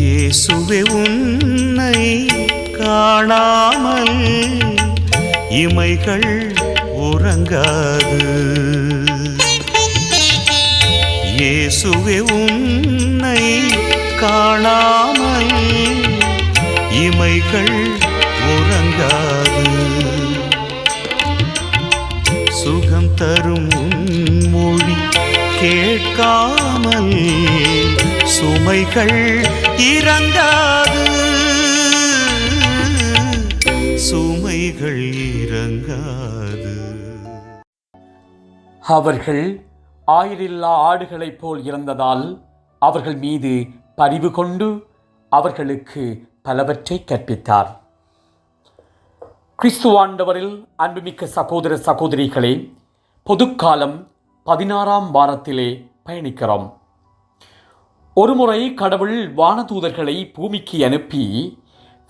இயேசுவே உன்னை காணாமல் இமைகள் உறங்காது. இயேசுவே உன்னை காணாமல் இமைகள் கண்கள் இறங்காது சுமைகள் இறங்காது அவர்கள் ஆயிரில்லா ஆடுகளைப் போல் இறந்ததால் அவர்கள் மீது பரிவு கொண்டு அவர்களுக்கு பலவற்றை கற்பித்தார். கிறிஸ்துவாண்டவரில் அன்புமிக்க சகோதர சகோதரிகளே பொதுக்காலம் பதினாறாம் வாரத்திலே பயணிக்கிறோம். ஒருமுறை கடவுள் வானதூதர்களை பூமிக்கு அனுப்பி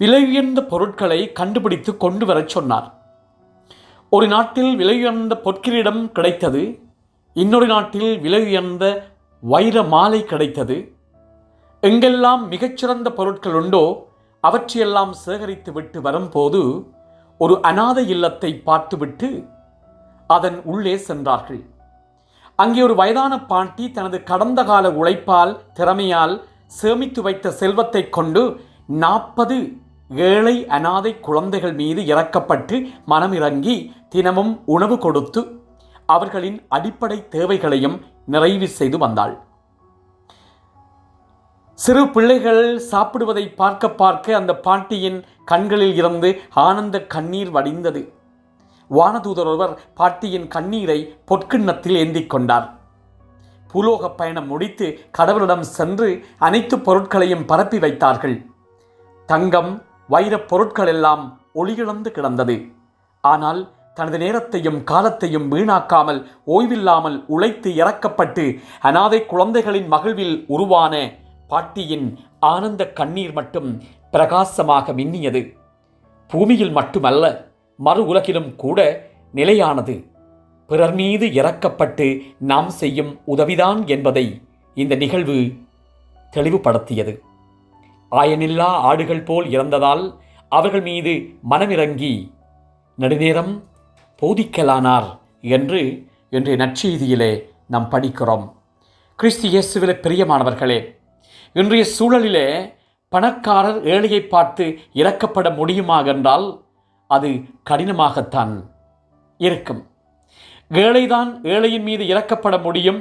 விலையுயர்ந்த பொருட்களை கண்டுபிடித்து கொண்டு வரச் சொன்னார். ஒரு நாட்டில் விலையுயர்ந்த பொற்கிரீடம் கிடைத்தது இன்னொரு நாட்டில் விலையுயர்ந்த வைர மாலை கிடைத்தது. எங்கெல்லாம் மிகச்சிறந்த பொருட்கள் உண்டோ அவற்றையெல்லாம் சேகரித்து விட்டு வரும்போது ஒரு அனாதை இல்லத்தை பார்த்துவிட்டு அதன் உள்ளே சென்றார்கள். அங்கே ஒரு வயதான பாட்டி தனது கடந்த கால உழைப்பால் திறமையால் சேமித்து வைத்த செல்வத்தை கொண்டு நாற்பது ஏழை அனாதை குழந்தைகள் மீது இறக்கப்பட்டு மனமிறங்கி தினமும் உணவு கொடுத்து அவர்களின் அடிப்படை தேவைகளையும் நிறைவு செய்து வந்தாள். சிறு பிள்ளைகள் சாப்பிடுவதை பார்க்க பார்க்க அந்த பாட்டியின் கண்களில் இருந்து ஆனந்த கண்ணீர் வடிந்தது. வானதூதர் ஒருவர் பாட்டியின் கண்ணீரை பொற்கிண்ணத்தில் ஏந்தி கொண்டார் பூலோக பயணம் முடித்து கடவுளிடம் சென்று அனைத்து பொருட்களையும் பரப்பி வைத்தார்கள். தங்கம் வைரப் பொருட்கள் எல்லாம் ஒளியிழந்து கிடந்தது. ஆனால் தனது நேரத்தையும் காலத்தையும் வீணாக்காமல் ஓய்வில்லாமல் உழைத்து இறக்கப்பட்டு அனாதை குழந்தைகளின் மகிழ்வில் உருவான பாட்டியின் ஆனந்த கண்ணீர் மட்டும் பிரகாசமாக மின்னியது. பூமியில் மட்டுமல்ல மறு உலகிலும் கூட நிலையானது. பிறர் மீது இறக்கப்பட்டு நாம் செய்யும் உதவிதான் என்பதை இந்த நிகழ்வு தெளிவுபடுத்தியது. ஆயனில்லா ஆடுகள் போல் இறந்ததால் அவர்கள் மீது மனமிறங்கி நெடுநேரம் போதிக்கலானார் என்று இன்றைய நற்செய்தியிலே நாம் படிக்கிறோம். கிறிஸ்து இயேசுவிலே பிரியமானவர்களே இன்றைய சூழலிலே பணக்காரர் ஏழையை பார்த்து இறக்கப்பட முடியுமா என்றால் அது கடினமாகத்தான் இருக்கும். ஏழைதான் ஏழையின் மீது இறக்கப்பட முடியும்.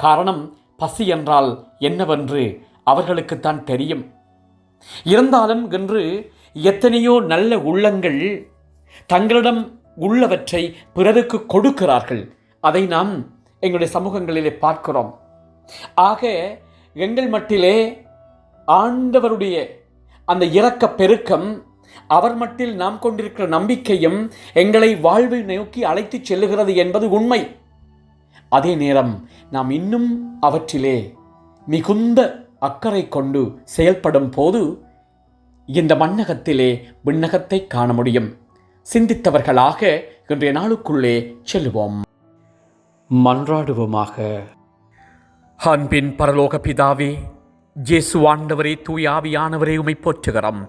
காரணம் பசி என்றால் என்னவென்று அவர்களுக்குத்தான் தெரியும். இருந்தாலும் இன்று எத்தனையோ நல்ல உள்ளங்கள் தங்களிடம் உள்ளவற்றை பிறருக்கு கொடுக்கிறார்கள். அதை நாம் எங்களுடைய சமூகங்களிலே பார்க்கிறோம். ஆக எங்கள் மட்டிலே ஆண்டவருடைய அந்த இறக்க பெருக்கம் அவர் மட்டில் நாம் கொண்டிருக்கிற நம்பிக்கையும் எங்களை வாழ்வை நோக்கி அழைத்துச் செல்லுகிறது என்பது உண்மை. அதே நேரம் நாம் இன்னும் அவற்றிலே மிகுந்த அக்கறை கொண்டு செயல்படும் போது இந்த மண்ணகத்திலே விண்ணகத்தை காண முடியும். சிந்தித்தவர்களாக இன்றைய நாளுக்குள்ளே செல்லுவோம். மன்றாடுவோமாக. அன்பின் பரலோக பிதாவே ஜேசு ஆண்டவரே தூய ஆவியானவரே உமை போற்றுகிறோம்.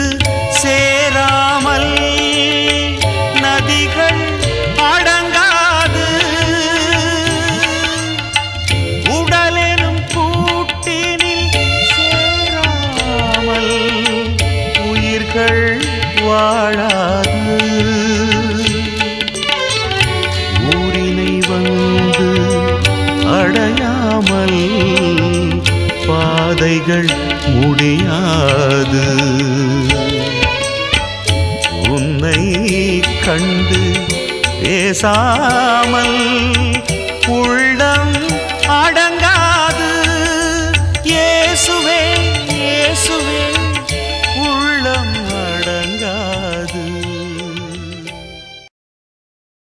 से பேசாமல்